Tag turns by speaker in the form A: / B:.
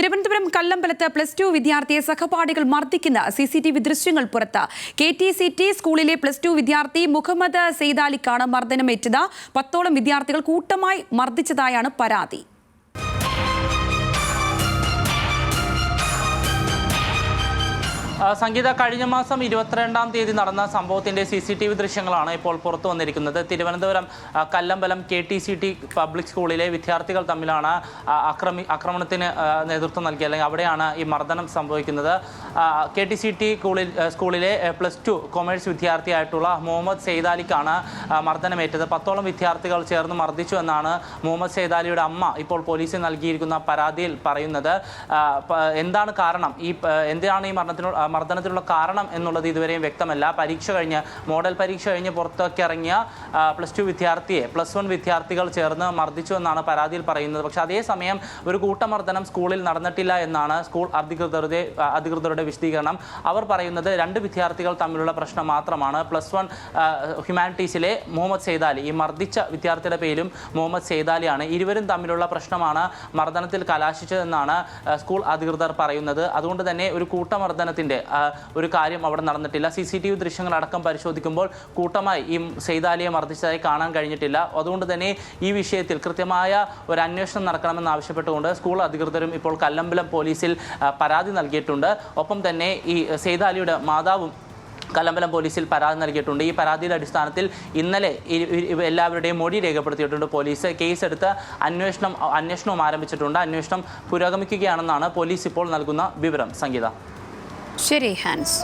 A: Thiruvananthapuram കല്ലമ്പലത്ത് plus two വിദ്യാർത്ഥിയെ സഹപാഠികൾ മർദ്ദിക്കുന്ന സി സി ടി വി ദൃശ്യങ്ങൾ പുറത്ത്. കെ ടി സി ടി സ്കൂളിലെ പ്ലസ് ടു വിദ്യാർത്ഥി മുഹമ്മദ് സെയ്ദാലിക്കാണ് മർദ്ദനമേറ്റത്. പത്തോളം വിദ്യാർത്ഥികൾ കൂട്ടമായി മർദ്ദിച്ചതായാണ് പരാതി.
B: സംഗീത കഴിഞ്ഞ മാസം ഇരുപത്തിരണ്ടാം തീയതി നടന്ന സംഭവത്തിന്റെ സി സി ടി വി ദൃശ്യങ്ങളാണ് ഇപ്പോൾ പുറത്തു വന്നിരിക്കുന്നത്. Thiruvananthapuram Kallambalam K T C T public സ്കൂളിലെ വിദ്യാർത്ഥികൾ തമ്മിലാണ് അക്രമി ആക്രമണത്തിന് നേതൃത്വം നൽകിയത് അല്ലെങ്കിൽ അവിടെയാണ് ഈ മർദ്ദനം സംഭവിക്കുന്നത്. കെ ടി സി ടി സ്കൂളിൽ സ്കൂളിലെ പ്ലസ് ടു കൊമേഴ്സ് വിദ്യാർത്ഥിയായിട്ടുള്ള മുഹമ്മദ് സെയ്താലിക്കാണ് മർദ്ദനമേറ്റത്. പത്തോളം വിദ്യാർത്ഥികൾ ചേർന്ന് മർദ്ദിച്ചു എന്നാണ് മുഹമ്മദ് സെയ്താലിയുടെ അമ്മ ഇപ്പോൾ പോലീസിൽ നൽകിയിരിക്കുന്ന പരാതിയിൽ പറയുന്നത്. എന്താണ് കാരണം? ഈ എന്താണ് ഈ മരണത്തിനുള്ള ആ, മർദ്ദനത്തിനുള്ള കാരണം എന്നുള്ളത് ഇതുവരെയും വ്യക്തമല്ല. പരീക്ഷ കഴിഞ്ഞ് മോഡൽ പരീക്ഷ കഴിഞ്ഞ് പുറത്തേക്ക് ഇറങ്ങിയ പ്ലസ് ടു വിദ്യാർത്ഥിയെ പ്ലസ് വൺ വിദ്യാർത്ഥികൾ ചേർന്ന് മർദ്ദിച്ചു എന്നാണ് പരാതിയിൽ പറയുന്നത്. പക്ഷേ അതേസമയം ഒരു കൂട്ടമർദ്ദനം സ്കൂളിൽ നടന്നിട്ടില്ല എന്നാണ് സ്കൂൾ അധികൃതരുടെ അധികൃതരുടെ വിശദീകരണം. അവർ പറയുന്നത് രണ്ട് വിദ്യാർത്ഥികൾ തമ്മിലുള്ള പ്രശ്നം മാത്രമാണ്. പ്ലസ് വൺ ഹ്യൂമാനിറ്റീസിലെ മുഹമ്മദ് സെയ്താലി ഈ മർദ്ദിച്ച വിദ്യാർത്ഥിയുടെ പേരും മുഹമ്മദ് സെയ്താലിയാണ് ഇരുവരും തമ്മിലുള്ള പ്രശ്നമാണ് മർദ്ദനത്തിൽ കലാശിച്ചതെന്നാണ് സ്കൂൾ അധികൃതർ പറയുന്നത്. അതുകൊണ്ട് തന്നെ ഒരു കൂട്ടമർദ്ദനത്തിന്റെ ഒരു കാര്യം അവിടെ നടന്നിട്ടില്ല. സി സി ടി വി ദൃശ്യങ്ങളടക്കം പരിശോധിക്കുമ്പോൾ കൂട്ടമായി ഈ സെയ്താലിയെ മർദ്ദിച്ചതായി കാണാൻ കഴിഞ്ഞിട്ടില്ല. അതുകൊണ്ട് തന്നെ ഈ വിഷയത്തിൽ കൃത്യമായ ഒരു അന്വേഷണം നടക്കണമെന്ന് ആവശ്യപ്പെട്ടുകൊണ്ട് സ്കൂൾ അധികൃതരും ഇപ്പോൾ കല്ലമ്പലം പോലീസിൽ പരാതി നൽകിയിട്ടുണ്ട്. ഒപ്പം തന്നെ ഈ സെയ്താലിയുടെ മാതാവും കല്ലമ്പലം പോലീസിൽ പരാതി നൽകിയിട്ടുണ്ട്. ഈ പരാതിയുടെ അടിസ്ഥാനത്തിൽ ഇന്നലെ എല്ലാവരുടെയും മൊഴി രേഖപ്പെടുത്തിയിട്ടുണ്ട് പോലീസ്. കേസെടുത്ത് അന്വേഷണം അന്വേഷണവും ആരംഭിച്ചിട്ടുണ്ട്. അന്വേഷണം പുരോഗമിക്കുകയാണെന്നാണ് പോലീസ് ഇപ്പോൾ നൽകുന്ന വിവരം. സംഗീത.
A: ശരി ഹാൻസ്